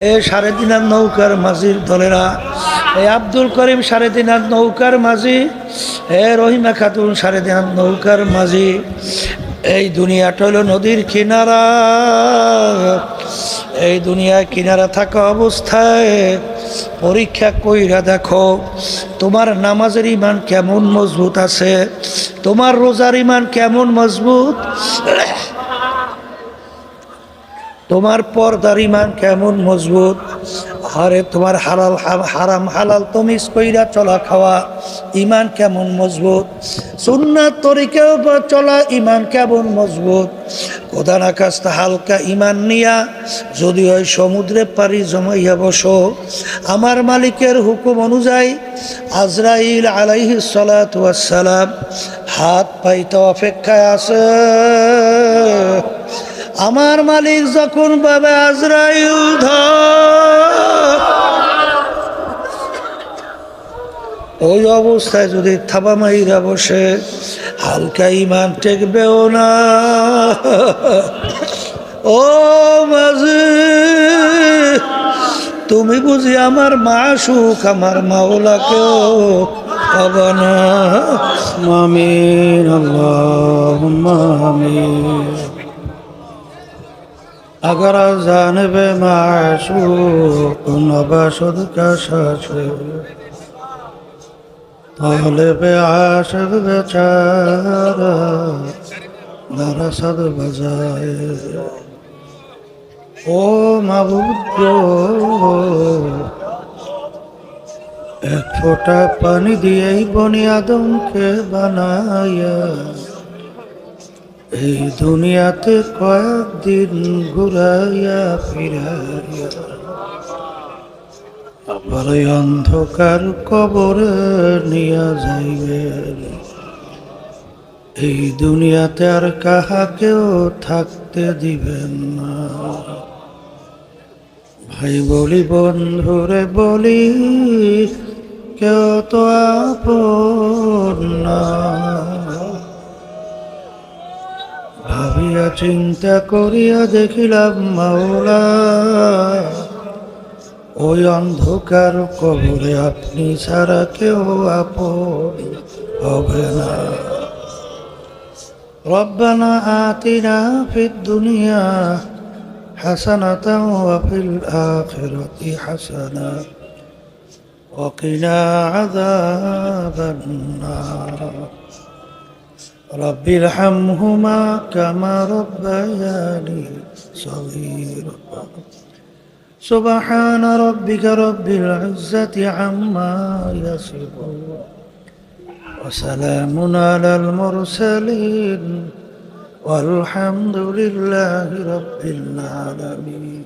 এ সাড়ে হাত নৌকার মাঝির দলেরা, এ আব্দুল করিম সাড়ে হাত নৌকার মাঝি, এ রহিমা খাতুন সাড়ে হাত নৌকার মাঝি। এই দুনিয়াটা হলো নদীর কিনারা, এই দুনিয়ায় কিনারা থাকা অবস্থায় পরীক্ষা কইরা দেখো, তোমার নামাজের ইমান কেমন মজবুত আছে? তোমার রোজার ইমান কেমন মজবুত? তোমার পর্দার ইমান কেমন মজবুত? আরে তোমার হালাল হারাম হালাল তমিজ কইরা চলা খাওয়া ইমান কেমন মজবুত? সুন্নাত তরিকেও বা চলা ইমান কেমন মজবুত? কোদান আকাশটা হালকা ইমান নিয়া যদি ওই সমুদ্রে পারি জমাইয়া বসো, আমার মালিকের হুকুম অনুযায়ী আজরাইল আলাইহি সালাম হাত পাইতে অপেক্ষায় আছে। আমার মালিক যখন পাবে আজরাইল ওই অবস্থায় যদি থাবা মাইরা বসে, হালকা ইমান টেকবেও না। ও মাঝি, তুমি বুঝি আমার মা সুখ আমার মাওলাকেও হবে না। আমিন আল্লাহুম্মা আমিন। اگر جانب معشوق نباشد کشاشو طالب عاشق بچارا درصد بزای او مبود এক ফোঁটা পানি দিয়েই বনি আদমকে বানায়া এই দুনিয়াতে কয়েকদিন ঘুরাইয়া ফিরাইয়া আবার অন্ধকার কবরে নিয়া যাইবে। এই দুনিয়াতে আর কাহাকেও থাকতে দিবেন না। ভাই বলি বন্ধুরে বলি, কেউ তো আপন না। ভাবিয়া চিন্তা করিয়া দেখিলাম মাওলা ওই অন্ধকার কবরে আপনি ছাড়া কেউ আপন হবে না ربنا آتنا في الدنيا حسنة وفي الآخرة حسنة وقنا عذاب النار رب ارحمهما كما ربياني صغيرا. سبحان ربك رب العزة عما يصفون. وسلام على المرسلين. والحمد لله رب العالمين.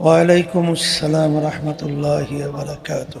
وعليكم السلام ورحمة الله وبركاته.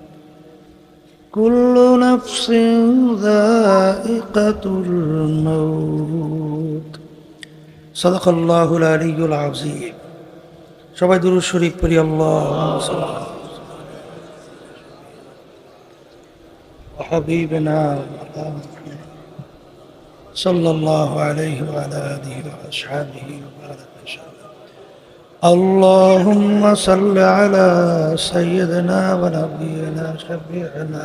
كل نفس ذائقة الموت صدق الله العلي العظيم সবাই দুরুদ শরীফ পড়ি আল্লাহ وحبيبنا صلى الله عليه وعلى آله وأصحابه وبارك وسلم اللهم صل على سيدنا ونبينا شفيعنا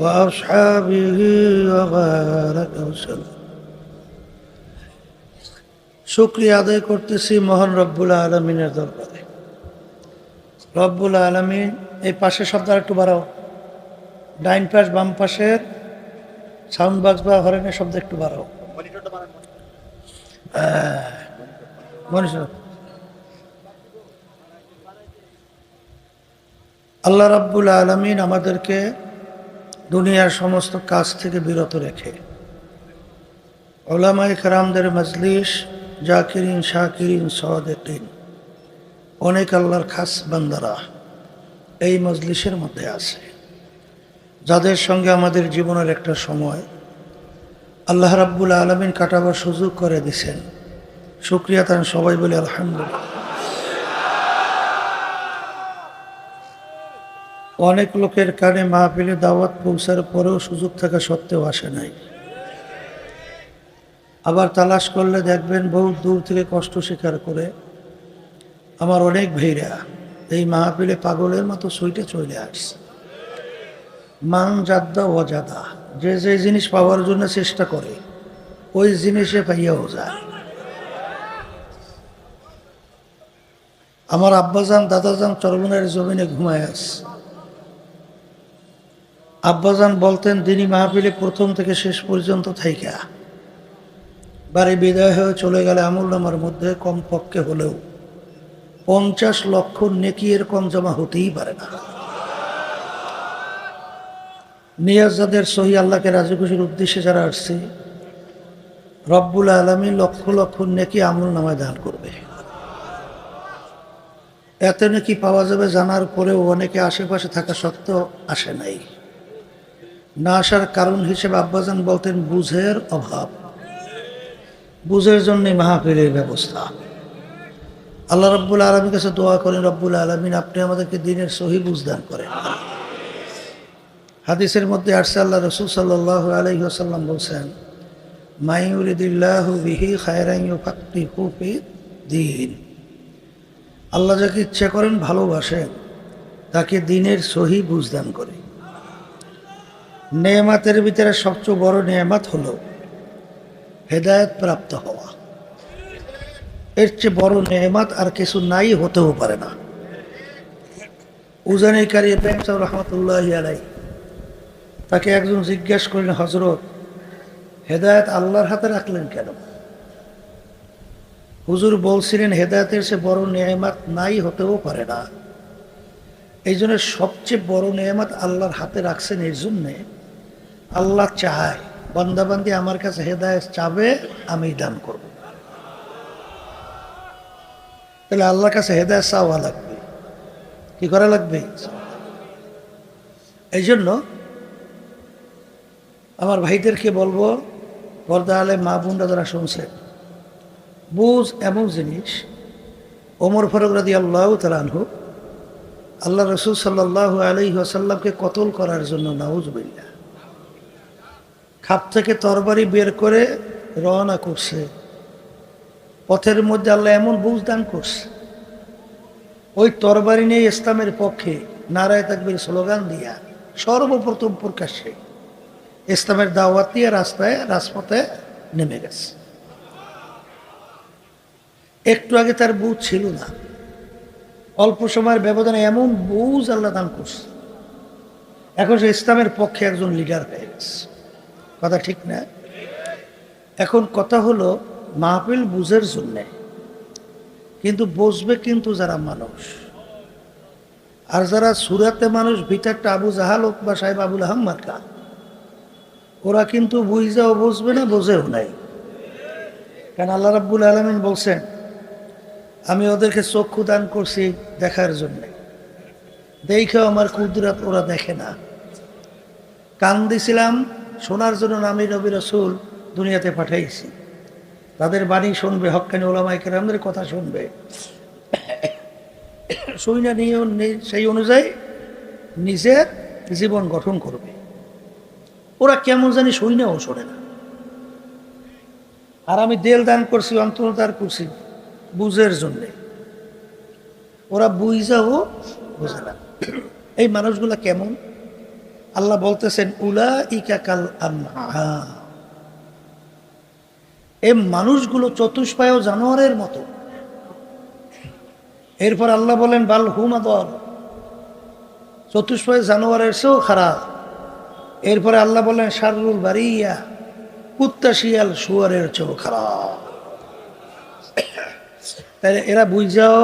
وأصحابه وبارك وسلم শুক্রিয়া আদায় করতেছি মহান রব্বুল আলমিনের দরবারে রব্বুল আলমিন এই পাশে শব্দ একটু বাড়াও ডাইন পাশ বাম পাশের সাউন্ড বক্স বা হরেনের শব্দ একটু বাড়াও মনীষা আল্লাহ রাব্বুল আলমিন আমাদেরকে দুনিয়ার সমস্ত কাজ থেকে বিরত রেখে। ওলামাই কারামদের মজলিস জাকিরিন, শাকিরিন, সদেকিন, অনেক আল্লাহর খাস বান্দারা এই মজলিসের মধ্যে আছে। যাদের সঙ্গে আমাদের জীবনের একটা সময় আল্লাহ রাব্বুল আলমিন কাটাবার সুযোগ করে দিছেন। শুক্রিয়া তান সবাই বলে আলহামদুলিল্লাহ। অনেক লোকের কানে মাহফিলে দাওয়াত পৌঁছার পরেও সুযোগ থাকা সত্ত্বেও আসে নাই। আবার তালাশ করলে দেখবেন বহু দূর থেকে কষ্ট স্বীকার করে আমার অনেক ভাইরা এই মাহফিলে পাগলের মতো সুইটে চলে আসছে। মান জাদ্দা অজাদা যে যে জিনিস পাওয়ার জন্য চেষ্টা করে, ওই জিনিসে পাইয়াও যায়। আমার আব্বাজান, দাদাজান চরমনের জমিনে ঘুমায় আস আব্বাজান বলতেন দিনই মাহফিলে প্রথম থেকে শেষ পর্যন্ত থাইকা। বাড়ি বিদায় হয়ে চলে গেলে আমুল নামার মধ্যে কমপক্ষে হলেও পঞ্চাশ লক্ষ নেকি এরকম জমা হতেই পারে না। নিয়াজাদের সহি আল্লাহকে রাজি খুশির উদ্দেশ্যে যারা আসছে, রব্বুল আলমী লক্ষ লক্ষ নেকি আমল নামায় দান করবে। এত নাকি পাওয়া যাবে জানার পরেও অনেকে আশেপাশে থাকা সত্ত্বেও আসে নাই। না আসার কারণ হিসেবে আব্বাজান বলতেন, বুঝের অভাব। বুঝের জন্যই মাহফিলের ব্যবস্থা। আল্লাহ রব্বুল আলমীর কাছে দোয়া করেন, রব্বুল আলমিন, আপনি আমাদেরকে দিনের সহি বুঝদান করেন। হাদিসের মধ্যে আসছে, আল্লাহ রসুল সাল্লাহ আলহি আসাল্লাম বলছেন মাইউরিদুল্লাহ দিন আল্লাহ যাকে ইচ্ছা করেন ভালোবাসেন, তাকে দিনের সহি বুঝদান করে নেয়ামাতের ভিতরে সবচেয়ে বড় নেয়ামাত হলো হেদায়ত প্রাপ্ত হওয়া। এর চেয়ে বড় নেয়ামাত আর কিছু নাই হতেও পারে না। উজানি কারি ইব্রাহিম রহমতুল্লাহ আলাই তাকে একজন জিজ্ঞেস করলেন হজরত হেদায়ত আল্লাহর হাতে রাখলেন কেন? হুজুর বলছিলেন, হেদায়তের সে বড় নেয়ামাত নাই হতেও পারে না। এই জন্য সবচেয়ে বড় নেয়ামাত আল্লাহর হাতে রাখছেন এই জন্যে আল্লাহ চায় বন্দাবান্দি আমার কাছে হেদায়ত চাবে, আমি দান করব। তাহলে আল্লাহর কাছে হেদায়ত চাওয়া লাগবে। কি করা লাগবে? এই জন্য আমার ভাইদেরকে বলব, পর্দা আলে মা বোনরা যারা শুনছেন বুঝ এমন জিনিস, ওমর ফরক রাদি আল্লাহ তালানহু আল্লাহ রসুল সাল্লাহ আলহি আসাল্লামকে কতল করার জন্য নাউজ বইলা খাপ থেকে তরবারি বের করে রওনা করছে। পথের মধ্যে আল্লাহ এমন বুঝ দান করছে। ওই তরবারি নিয়ে ইসলামের পক্ষে নারায় তাকবির স্লোগান দিয়া সর্বপ্রথম প্রকাশ্যে ইসলামের দাওয়াত দিয়ে রাস্তায়, রাজপথে নেমে গেছে। একটু আগে তার বুঝ ছিল না। অল্প সময়ের ব্যবধানে এমন বুঝ আল্লাহ দান করছে। এখন সে ইসলামের পক্ষে একজন লিডার হয়ে গেছে। কথা ঠিক না? এখন কথা হলো, মাহফিল বুঝের জন্যে। কিন্তু বসবে কিন্তু যারা মানুষ। আর যারা সুরাতে মানুষ ভিতরটা আবু জাহাল হোক বা সাহেব আবুল আহম্মদ কা ওরা কিন্তু বুঝাও বসবে না, বোঝেও নাই। কারণ আল্লাহ রাব্বুল আলমিন বলছেন, আমি ওদেরকে চক্ষু দান করছি দেখার জন্য। দেখেও আমার কুদরাত ওরা দেখে না। কান দিছিলাম শোনার জন্য আমি নবী রসুল দুনিয়াতে পাঠাইছি। তাদের বাণী শুনবে হক্কানি ওলামাই কেরামদের কথা শুনবে। না নিয়ে সেই অনুযায়ী নিজের জীবন গঠন করবে। ওরা কেমন জানি নাও শোনে না। আর আমি দেল দান করছি অন্তর্দান করছি বুঝের জন্যে। ওরা বুঝাও বোঝে না। এই মানুষগুলা কেমন? আল্লাহ বলতেছেন উলা ইকাকাল এই মানুষগুলো চতুষ্পায় জানোয়ারের মতো। এরপর আল্লাহ বলেন, বাল হুমাদর চতুষ্পায় জানোয়ারের চেয়েও খারাপ। এরপরে আল্লাহ বলেন শারুল বাড়িয়া কুত্তা শিয়াল শুয়ারের চেয়েও খারাপ। তাহলে এরা বুঝাও।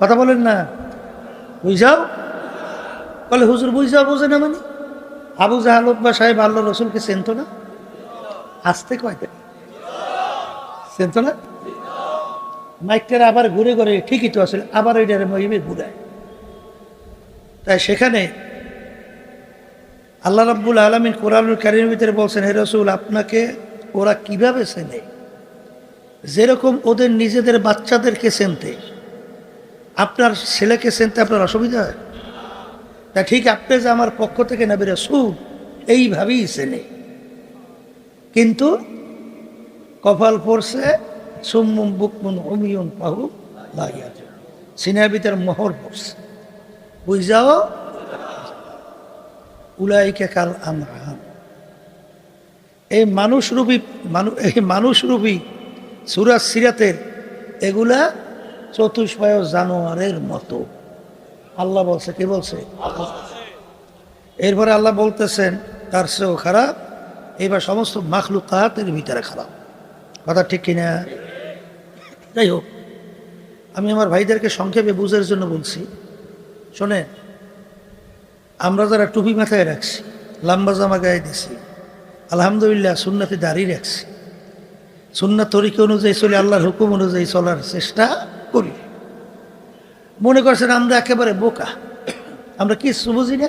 কথা বলেন না? বুঝাও? বলে হুজুর বুঝাও বোঝে না মানে? আবু জাহালত বা সাহেব আল্লাহ রসুলকে চেনতো না? আসতে কয়তে? চেনতো না? মাইকটার আবার ঘুরে ঘুরে, ঠিকই তো আসলে, আবার ওইটার মহিমে ঘুরায় তাই সেখানে আল্লাহ রাব্বুল আলমিন কোরআনুল কারিমের ভিতরে বলছেন, হে রসুল, আপনাকে ওরা কীভাবে চেনে? যেরকম ওদের নিজেদের বাচ্চাদেরকে চেনতে, আপনার ছেলেকে চেনতে আপনার অসুবিধা হয়? তা ঠিক আপনি যে আমার পক্ষ থেকে নেবে রসুল, এইভাবেই চেনে। কিন্তু কপাল পড়ছে সুম্মুম বুকমুন অমিয়ন পাহু লাগিয়া সিনাবিতের মোহর পড়ছে। বুঝাও? উলাইকে কাল আনহাম এই মানুষরূপী মানুষ এই মানুষরূপী সুরাজ সিরাতের এগুলা চতুষ্পায় জানোয়ারের মতো। আল্লাহ বলছে, কে বলছে? এরপরে আল্লাহ বলতেছেন, তার সেও খারাপ এবার সমস্ত মাখলুকাতের ভিতরে খারাপ। কথা ঠিক কিনা? যাই হোক, আমি আমার ভাইদেরকে সংক্ষেপে বুঝের জন্য বলছি। শোনেন, আমরা যারা টুপি মাথায় রাখছি, লাম্বা জামা গায়ে দিছি, আলহামদুলিল্লাহ সুন্নাতে দাঁড়িয়ে রাখছি, সুন্নাত তরিকা অনুযায়ী চলে, আল্লাহর হুকুম অনুযায়ী চলার চেষ্টা করি। মনে করছেন আমরা একেবারে বোকা। আমরা কিছু বুঝি না?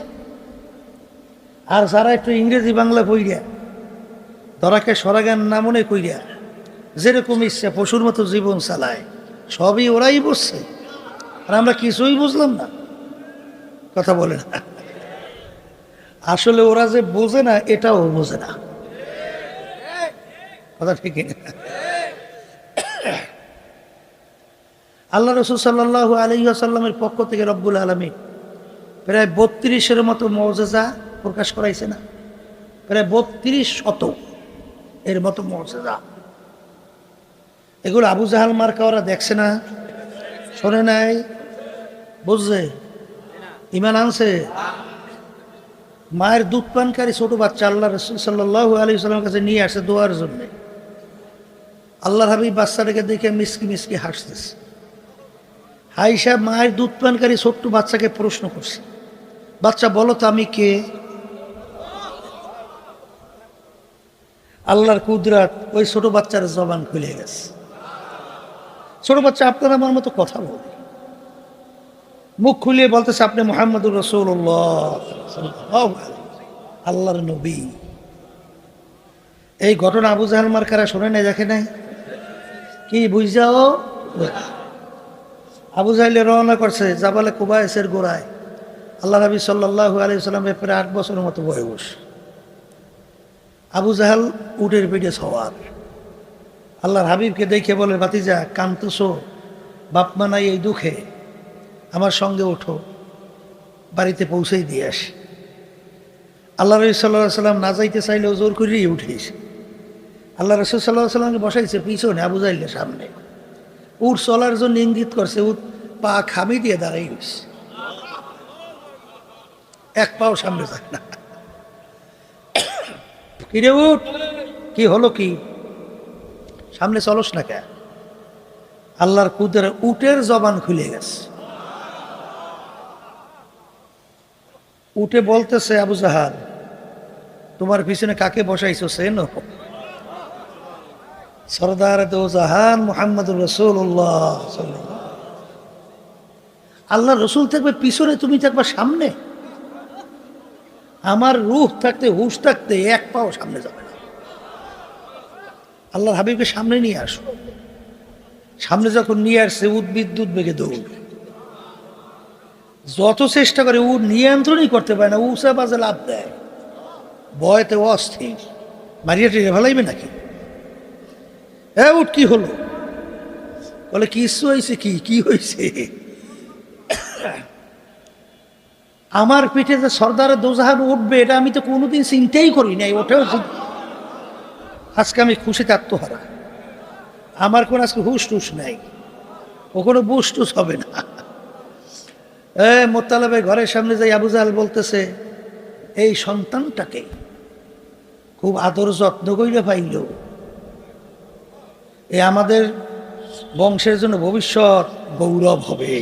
আর যারা একটু ইংরেজি বাংলা কইরা ধরাকে সরাগান না মনে কইরা, যেরকম ইচ্ছা পশুর মতো জীবন চালায়, সবই ওরাই বসছে আর আমরা কিছুই বুঝলাম না। কথা বলে না আসলে ওরা যে বোঝে না, এটাও বোঝে না। কথা ঠিক না। আল্লাহ রসুল সাল্লাহ আলহিহাসাল্লামের পক্ষ থেকে রব্বুল আলমী প্রায় বত্রিশের মতো মর্যাদা প্রকাশ করাইছে না। প্রায় বত্রিশ শত এর মতো মর্যাদা এগুলো আবু জাহাল মার্কা ওরা দেখছে না। শোনে নাই। বুঝছে? ইমান আনছে? মায়ের দুধ পানকারী ছোট বাচ্চা আল্লাহ রসুল সাল্লাহ আলী সাল্লামের কাছে নিয়ে আসে দোয়ার জন্যে। আল্লাহর হাবিব বাচ্চাটাকে দেখে মিসকি মিসকি হাসতেছে। হাইসা মায়ের দুধ পানকারী ছোট্ট বাচ্চাকে প্রশ্ন করছে। বাচ্চা, বলো তো আমি কে? আল্লাহর কুদরাত ওই ছোট বাচ্চার জবান খুলে গেছে। ছোট বাচ্চা, আপনার আমার মতো কথা বলে মুখ খুলিয়ে বলতেছে, আপনি মোহাম্মদুর রসুল্লাহ আল্লাহর নবী। এই ঘটনা আবু জাহাল মার্কারা শোনে নাই, দেখে নাই? কি বুঝাও? আবু জাহিলে রওনা করছে, জাবালে কুবায়েসের গোড়ায়। আল্লাহ নবী সাল্লাহ আলি সাল্লামের প্রায় আট বছরের মতো বয়স। আবু জাহাল উটের পিঠে সওয়ার। আল্লাহর হাবিবকে দেখে বলে বাতিজা কান্তসো বাপমা নাই এই দুঃখে। আমার সঙ্গে ওঠো। বাড়িতে পৌঁছেই দিয়ে আসি। আল্লাহ রবি সাল্লাহ সাল্লাম না যাইতে চাইলেও জোর করেই উঠেছে আল্লাহ রসুল সাল্লাহ সাল্লামকে বসাইছে পিছনে আবু জাইলের সামনে। উট চলার জন্য ইঙ্গিত করছে, উট পা খামি দিয়ে দাঁড়াই গেছে এক পাও সামনে যায় না। কিরে উঠ কি হলো কি? সামনে চলস না কে আল্লাহর কুদের উটের জবান খুলে গেছে। উঠে বলতেছে, আবু জাহাল, তোমার পিছনে কাকে বসাইছো সেন সরদার দো জাহান মোহাম্মদ রসুল্লাহ আল্লাহ রসুল থাকবে পিছনে, তুমি থাকবে সামনে। আমার রুহ থাকতে, হুশ থাকতে এক পাও সামনে যাবে না। আল্লাহর হাবিবকে সামনে নিয়ে আসো। সামনে যখন নিয়ে আসছে উদ্বিদ্যুৎ বেগে দৌড়। যত চেষ্টা করে ও নিয়ন্ত্রণই করতে পারে না উষা বাজে লাভ দেয়। ভয়তে অস্থির। মারিয়া টেরে ফেলাইবে নাকি? এ কি হলো? বলে কিছু হয়েছে কি? কি হয়েছে আমার পিঠে যে সর্দারের দোজাহান উঠবে, এটা আমি তো কোনোদিন চিন্তাই করি নাই, ওঠেও আজকে আমি খুশিতে আত্মহারা। আমার কোন আজকে হুশ টুস নাই, ও কোনো বুস টুস হবে না। এ মোতালাবে ঘরের সামনে যাই আবু জাহাল বলতেছে, এই সন্তানটাকে খুব আদর যত্ন কইলে পাইল। এ আমাদের বংশের জন্য ভবিষ্যৎ গৌরব হবে।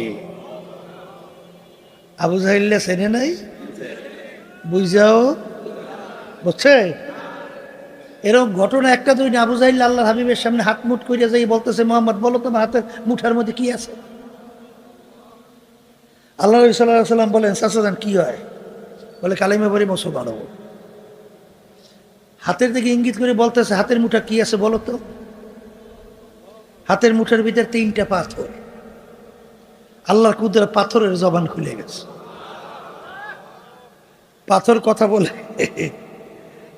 আবু জাহিল্লা চেনে নাই? বুঝাও। বুঝছে এরকম ঘটনা একটা দুই না, আবু জাহিল্লা আল্লাহ হাবিবের সামনে হাত মুঠ করিয়া যাই বলতেছে, মোহাম্মদ, বলো তোমার হাতের মুঠার মধ্যে কি আছে? আল্লাহ সাল্লাম বলেন চাচাজান কি হয়? বলে, কালিমা পরে মুসলমান হব। হাতের দিকে ইঙ্গিত করে বলতেছে, হাতের মুঠা কি আছে বলো তো? হাতের মুঠের ভিতরে তিনটা পাথর। আল্লাহর কুদরা পাথরের জবান খুলে গেছে। পাথর কথা বলে,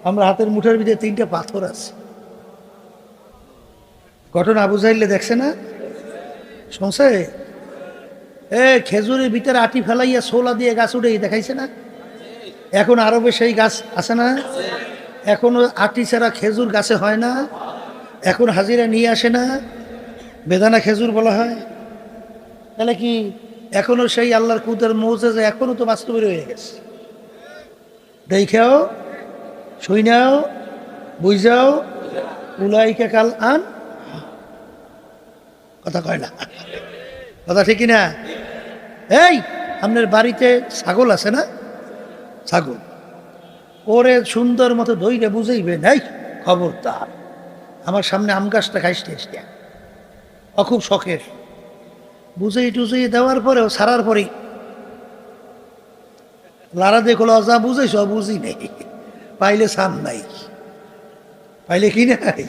আমরা হাতের মুঠের ভিতরে তিনটা পাথর আছে। ঘটনা আবু দেখছে না? শুনছে? এ, খেজুরের ভিতরে আটি ফেলাইয়া সোলা দিয়ে গাছ উঠে, দেখাইছে না? এখন আরবে সেই গাছ আছে না? এখনও আটি ছাড়া খেজুর গাছে হয় না? এখন হাজিরা নিয়ে আসে না? বেদানা খেজুর বলা হয়। তাহলে কি এখনও সেই আল্লাহর কুদের মৌজে যে এখনও তো বাস্তবে রয়ে গেছে? দেখেও শুইনাও বুঝাও উলাইকে কাল আন। কথা কয় না। কথা ঠিকই না এই, আপনার বাড়িতে ছাগল আছে না? ছাগল। ওরে সুন্দর মতো দইলে বুঝাইবে নাই খবরদার। আমার সামনে আম গাছটা খাইস টেস্টিয়া খুব শখের। বুঝাই টুঝাই দেওয়ার পরেও ছাড়ার পরেই। লারা দেখল যা বুঝাইছ বুঝি নেই। পাইলে সাম নাই। পাইলে কি নাই?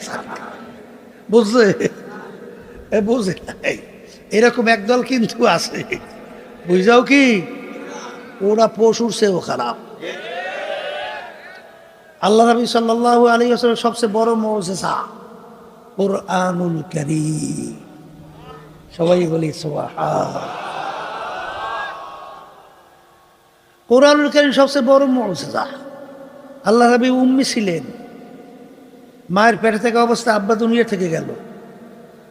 বুঝছে বুঝে নাই। এরকম একদল কিন্তু আছে। বুঝাও কি? ওরা পশুর চেয়েও খারাপ। আল্লাহ নবী সাল্লাল্লাহু আলাইহি ওয়াসাল্লাম সবচেয়ে বড় মৌজেজা, কোরআনুল কারীম। সবাই বলি কোরআনুল কারীম সবচেয়ে বড় মৌজেজা আল্লাহ নবী উম্মি ছিলেন। মায়ের পেটে থেকে অবস্থা আব্বা দুনিয়া থেকে গেল।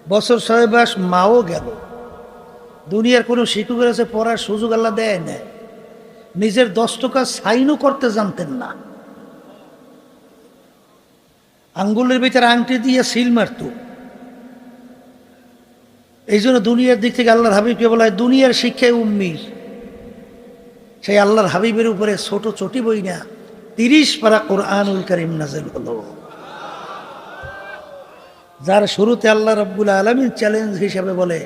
বছর ছয় মাস মাও গেল। দুনিয়ার কোনো শিশুকের কাছে পড়ার সুযোগ আল্লাহ দেয় না। নিজের দশ টাকা সাইনও করতে জানতেন না। আঙ্গুলের ভিতরে আংটি দিয়ে সিল মারত। এই জন্য দুনিয়ার দিক থেকে আল্লাহর হাবিবকে বলা হয় দুনিয়ার শিক্ষায় উম্মির। সেই আল্লাহর হাবিবের উপরে ছোট চটি বই না, তিরিশ পারা কোরআনুল করিম নাজেল হলো যার শুরুতে আল্লাহ রব্বুল আলমী চ্যালেঞ্জ হিসেবে বলে।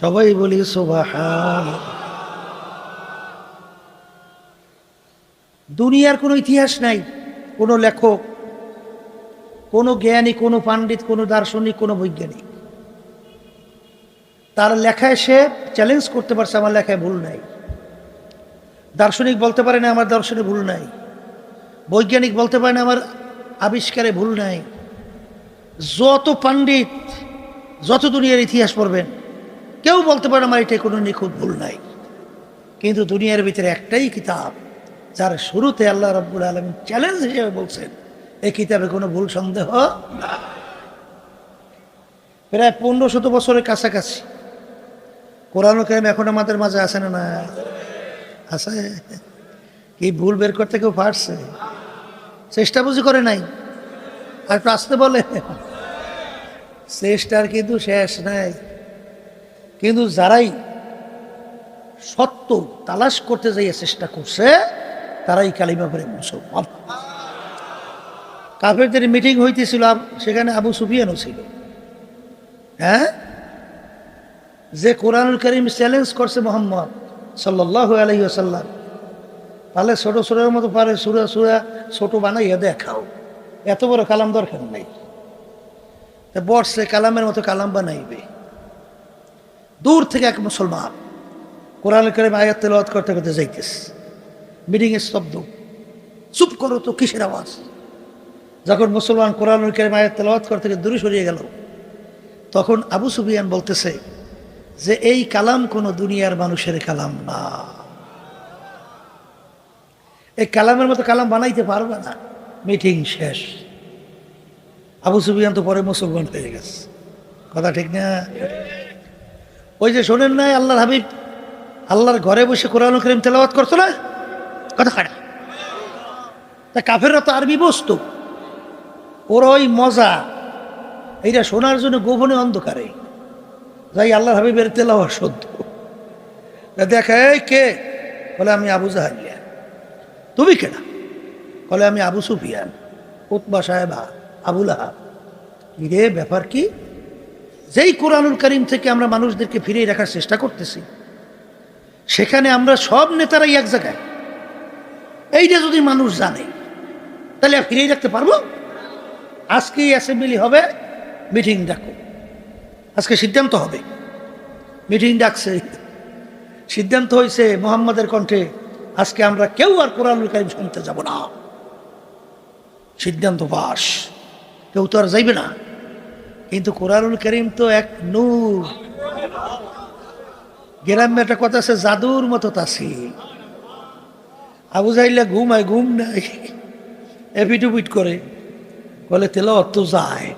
সবাই বলি দুনিয়ার কোনো ইতিহাস নাই, কোনো লেখক কোনো জ্ঞানী, কোনো পণ্ডিত, কোনো দার্শনিক, কোনো বৈজ্ঞানিক। তার লেখায় সে চ্যালেঞ্জ করতে পারছে, আমার লেখায় ভুল নাই। দার্শনিক বলতে পারে না, আমার দর্শনে ভুল নাই। বৈজ্ঞানিক বলতে পারে না, আমার আবিষ্কারে ভুল নাই। যত পণ্ডিত, যত দুনিয়ার ইতিহাস পড়বেন, কেউ বলতে পারে আমার এটা কোনো নিখুঁত ভুল নাই। কিন্তু দুনিয়ার ভিতরে একটাই কিতাব, যার শুরুতে আল্লাহ রব্বুল আলম চ্যালেঞ্জ হিসেবে বলছেন এই কিতাবে কোনো ভুল সন্দেহ? প্রায় পনেরো শত বছরের কাছাকাছি। কোরআন কায়েম এখন আমাদের মাঝে আছে না না আছে? কি ভুল বের করতে কেউ পারছে? চেষ্টা বুঝি করে নাই? আর একটু আসতে বলে? চেষ্টার কিন্তু শেষ নাই। কিন্তু যারাই সত্য তালাশ করতে যাইয়ে চেষ্টা করছে, তারাই কালিমা করে মুসলমান। কাফেরদের মিটিং হইতেছিল সেখানে আবু সুফিয়ানও ছিল। হ্যাঁ? যে কোরআনুল করিম চ্যালেঞ্জ করছে মোহাম্মদ সাল্লাহ আলহি আসাল্লাম তাহলে ছোট সুরের মতো পারে সুরা সুরা ছোট বানাইয়া দেখাও। এত বড় কালাম দরকার নেই। বর্ষে কালামের মতো কালাম বানাইবে। দূর থেকে এক মুসলমান কোরআন করিম আয়াত করতে করতে যাইতেছে। মিটিংয়ের শব্দ চুপ করো তো, কিসের আওয়াজ? যখন মুসলমান কোরআন করিম আয়াত তেলাওয়াত করতে করতে দূরে সরিয়ে গেল, তখন আবু সুফিয়ান বলতেছে যে, এই কালাম কোনো দুনিয়ার মানুষের কালাম না। এই কালামের মতো কালাম বানাইতে পারবে না। মিটিং শেষ। আবু সুফিয়ান তো পরে মুসলমান হয়ে গেছে। কথা ঠিক না? ওই যে শোনেন নাই, আল্লাহর হাবিব আল্লাহর ঘরে বসে কোরআন করিম তেলাওয়াত করতো না? কথা খাড়া তা কাফেররা তো আরবি বস্তু। ওর ওই মজা, এইটা শোনার জন্য গোপনে অন্ধকারে। যাই আল্লাহর হাবিবের তেলাওয়া সত্য তা দেখা কে? বলে, আমি আবু জাহালিয়া। তুমি কেনা বলে, আমি আবু সুফিয়ান, উতবা সাহেবা আবুল আহাব রে ব্যাপার কি? যেই কোরআনুল করিম থেকে আমরা মানুষদেরকে ফিরিয়ে রাখার চেষ্টা করতেছি, সেখানে আমরা সব নেতারাই এক জায়গায়। এইটা যদি মানুষ জানে, তাহলে ফিরিয়ে রাখতে পারব? আজকেই অ্যাসেম্বলি হবে, মিটিং ডাকো। আজকে সিদ্ধান্ত হবে। মিটিং ডাকছে। সিদ্ধান্ত হয়েছে মোহাম্মদের কণ্ঠে, আজকে আমরা কেউ আর কোরআনুল করিম শুনতে যাব না। সিদ্ধান্ত বাস কেউ তো আর যাইবে না। কিন্তু কোরআনুল করিম তো এক নূর। গ্রামে একটা কথা আছে, জাদুর মতো তাসি। আবু যাইলে ঘুমায়, ঘুম নাই। এপিটুপিট করে। বলে তেলে অর্থ যায়।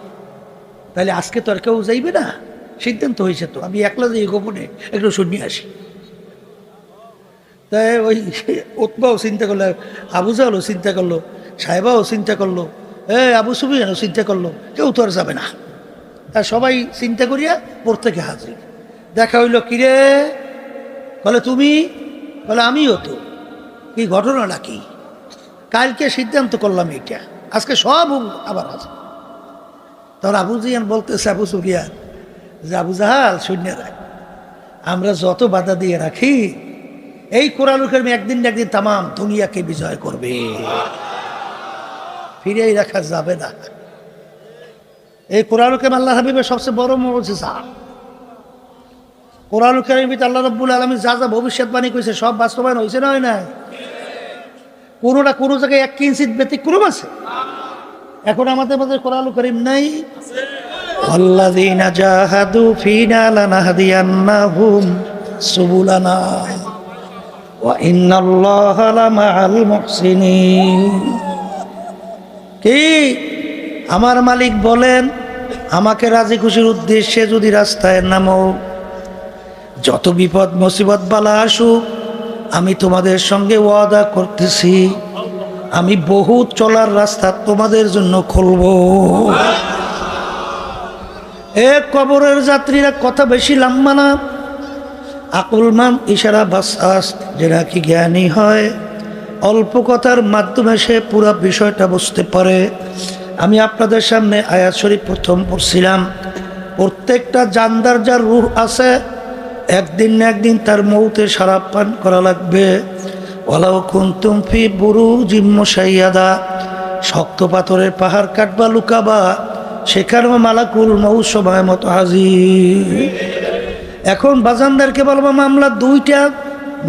তাহলে আজকে তো আর কেউ যাইবে না? সিদ্ধান্ত হয়েছে তো, আমি একলা যাই গোপনে, একটু শুনিয়ে আসি। তাই ওই উৎবাও চিন্তা করল আবু জাহলও চিন্তা করল, সাহেবাও চিন্তা করল, এ, আবু সুবিয়ানও চিন্তা করল, কেউ তো আর যাবে না। আর সবাই চিন্তা করিয়া প্রত্যেকে হাজির। দেখা হইল, কিরে? বলে, তুমি? বলে, আমিও তো। কি ঘটনাটা কি কালকে সিদ্ধান্ত করলাম এইটা। আজকে সব আবার আছে। তখন আবু জিয়ান বলতেছে, আবু সুফিয়ান, যে আবু জাহাল শূন্য রাখ আমরা যত বাধা দিয়ে রাখি, এই কোরআন করিম একদিন না একদিন তামাম দুনিয়াকে বিজয় করবে। ফিরেই রাখা যাবে না। এই কোরআন করিম আল্লাহ হাবিবের সবচেয়ে বড় মজা কোরআন করিম আল্লাহ রব্বুল আলমী যা যা ভবিষ্যৎবাণী করেছে, সব বাস্তবায়ন হয়েছে না হয় না কোনো না কোনো জায়গায় এক কিঞ্চিত ব্যতিক্রম আছে? এখন আমাদের মধ্যে কোরআল করিম নাই। কি? আমার মালিক বলেন আমাকে রাজি খুশির উদ্দেশ্যে যদি রাস্তায় নামো যত বিপদ মুসিবত বালা আসুক আমি তোমাদের সঙ্গে ওয়াদা করতেছি। আমি বহু চলার রাস্তা তোমাদের জন্য খুলব। এ কবরের যাত্রীরা কথা বেশি লাম্বা না। আকুলমান ইশারা বাসাস যে নাকি জ্ঞানী হয়। অল্প কথার মাধ্যমে সে পুরো বিষয়টা বুঝতে পারে। আমি আপনাদের সামনে আয়াত শরীফ প্রথম পড়ছিলাম। প্রত্যেকটা জানদার যার রুহ আছে একদিন না একদিন তার মৌতে সারাপ পান করা লাগবে। ওলাও কুন্তুম ফি বুরু জিম্ম সাইয়াদা শক্ত পাথরের পাহাড় কাটবা, লুকাবা, সেখানেও মালাকুল মৌ সময় মতো হাজির। এখন বাজানদারকে বলব, মামলা দুইটা,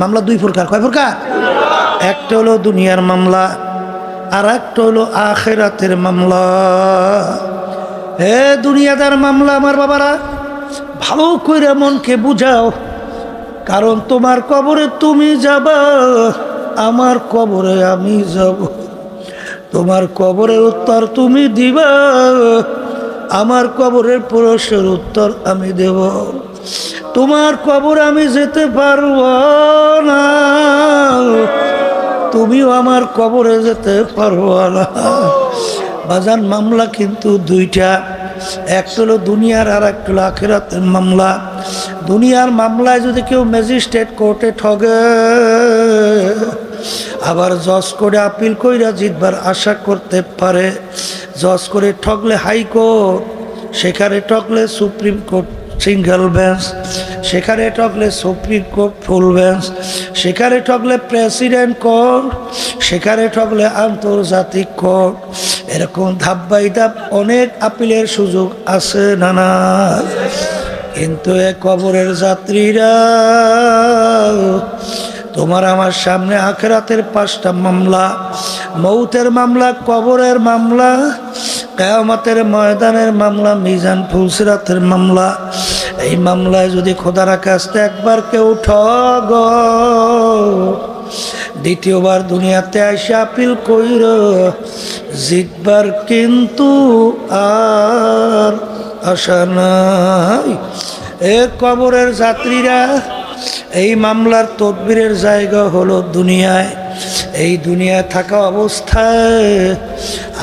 মামলা দুই প্রকার কয় প্রকার একটা হলো দুনিয়ার মামলা, আর একটা হলো আখেরাতের মামলা। হে দুনিয়াদার মামলা, আমার বাবারা ভালো করে মনকে বুঝাও, কারণ তোমার কবরে তুমি যাবা, আমার কবরে আমি যাব। তোমার কবরের উত্তর তুমি দিবা, আমার কবরের পুরুষের উত্তর আমি দেব। তোমার কবর আমি যেতে পারব না, তুমিও আমার কবরে যেতে পারব না। বাজান মামলা কিন্তু দুইটা। একটা হলো দুনিয়ার আর একটা হলো আখেরাতের মামলা। দুনিয়ার মামলায় যদি কেউ ম্যাজিস্ট্রেট কোর্টে ঠগে, আবার জজ করে আপিল কইরা জিতবার আশা করতে পারে। জজ করে ঠকলে হাইকোর্ট সেখানে ঠকলে সুপ্রিম কোর্ট সিঙ্গেল বেঞ্চ, সেখানে ঠকলে সুপ্রিম কোর্ট ফুল বেঞ্চ, সেখানে ঠকলে প্রেসিডেন্ট কোর্ট, সেখানে ঠকলে আন্তর্জাতিক কোর্ট। এরকম ধাপ বাই ধাপ অনেক আপিলের সুযোগ আছে নানা। কিন্তু এ কবরের যাত্রীরা, তোমার আমার সামনে আখেরাতের পাঁচটা মামলা, মৌতের মামলা, কবরের মামলা, কেয়ামতের ময়দানের মামলা, মিজান ফুলসিরাতের মামলা। এই মামলায় যদি খোদার কাছতে একবার কেউ ঠগ, দ্বিতীয়বার দুনিয়াতে এসে আপিল কইর জিতবার কিন্তু আর আশা নাই। এ কবরের যাত্রীরা, এই মামলার তদবিরের জায়গা হলো দুনিয়ায়। এই দুনিয়ায় থাকা অবস্থায়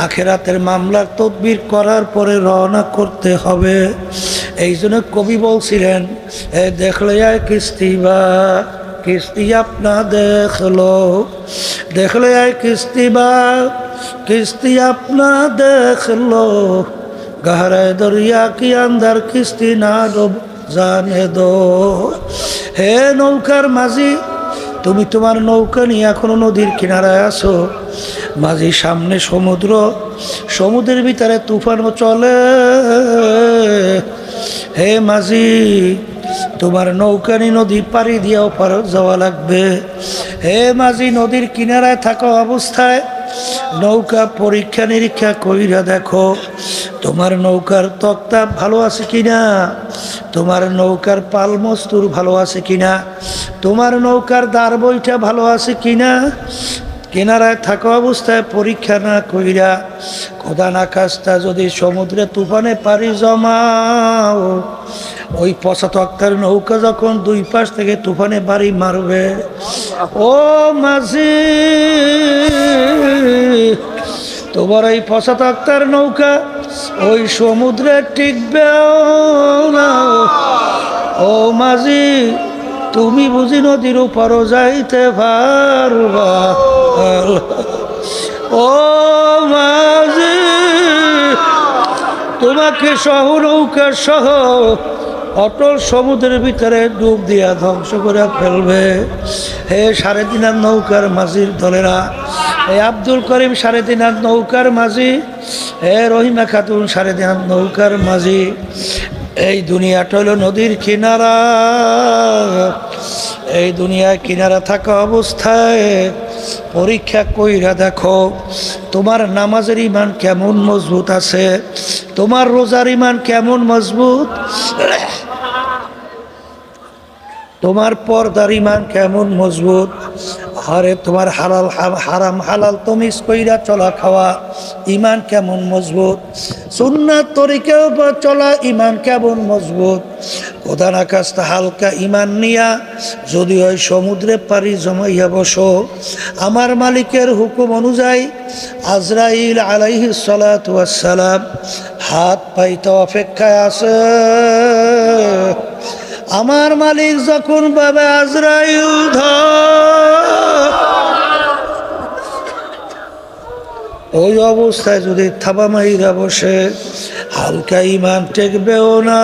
আখেরাতের মামলার তদবির করার পরে রওনা করতে হবে। এই জন্য কবি বলছিলেন, এ দেখলে আয় কিস্তি বা, কিস্তি আপনা দেখল দেখলে আয় কিস্তি বা কিস্তি আপনা দেখল। গহরায় দরিয়া কি আন্দার কিস্তি না ডোব জানে দো। হে নৌকার মাঝি, তুমি তোমার নৌকা নিয়ে এখনও নদীর কিনারায় আছো। মাঝি, সামনে সমুদ্র, সমুদ্রের ভিতরে তুফানও চলে। হে মাঝি, তোমার নৌকানি নদী পাড়ি দিয়েও পার যাওয়া লাগবে। হে মাঝি, নদীর কিনারায় থাকা অবস্থায় নৌকা পরীক্ষা নিরীক্ষা কইরা দেখো, তোমার নৌকার তক্তা ভালো আছে কিনা? তোমার নৌকার পালমস্তুর ভালো আছে কিনা? তোমার নৌকার দার বইটা ভালো আছে কিনা? কেনারায় থাকা অবস্থায় পরীক্ষা না কইরা কোদান আকাশটা যদি সমুদ্রে তুফানে পারি জমাও ওই পঁচাত্তর নৌকা যখন দুই পাশ থেকে তুফানে বাড়ি মারবে ও মাঝি তোমার এই পঁচাত্তর নৌকা ওই সমুদ্রে টিকবে না। ও মাঝি তুমি বুঝি নদীর উপরও যাইতে পারবা। ও মাঝি তোমাকে সহ নৌকা সহ অটল সমুদ্রের ভিতরে ডুব দিয়া ধ্বংস করে ফেলবে। হে সাড়ে তিন হাত নৌকার মাঝির দলেরা, হে আব্দুল করিম সাড়ে তিন হাত নৌকার মাঝি, হে রহিমা খাতুন সাড়ে তিন হাত নৌকার মাঝি। এই দুনিয়াটা হলো নদীর কিনারা, এই দুনিয়ায় কিনারা থাকা অবস্থায় পরীক্ষা কইরা দেখো, তোমার নামাজের ইমান কেমন মজবুত আছে? তোমার রোজার ইমান কেমন মজবুত? তোমার পর্দার ইমান কেমন মজবুত? আরে, তোমার হালাল হারাম হালাল তমিজ কইরা চলা খাওয়া ইমান কেমন মজবুত? সুন্নাত তরিকেও বা চলা ইমান কেমন মজবুত? প্রধান আকাশটা হালকা ইমান নিয়া যদি ওই সমুদ্রে পারি জমাইয়া বসো, আমার মালিকের হুকুম অনুযায়ী আজরাইল আলাইহি সালাম হাত পাইতে অপেক্ষায় আছে। আমার মালিক যখন বাবা আজরাইল ওই অবস্থায় যদি থাবা মাইরা বসে, হালকা ইমান টেকবেও না।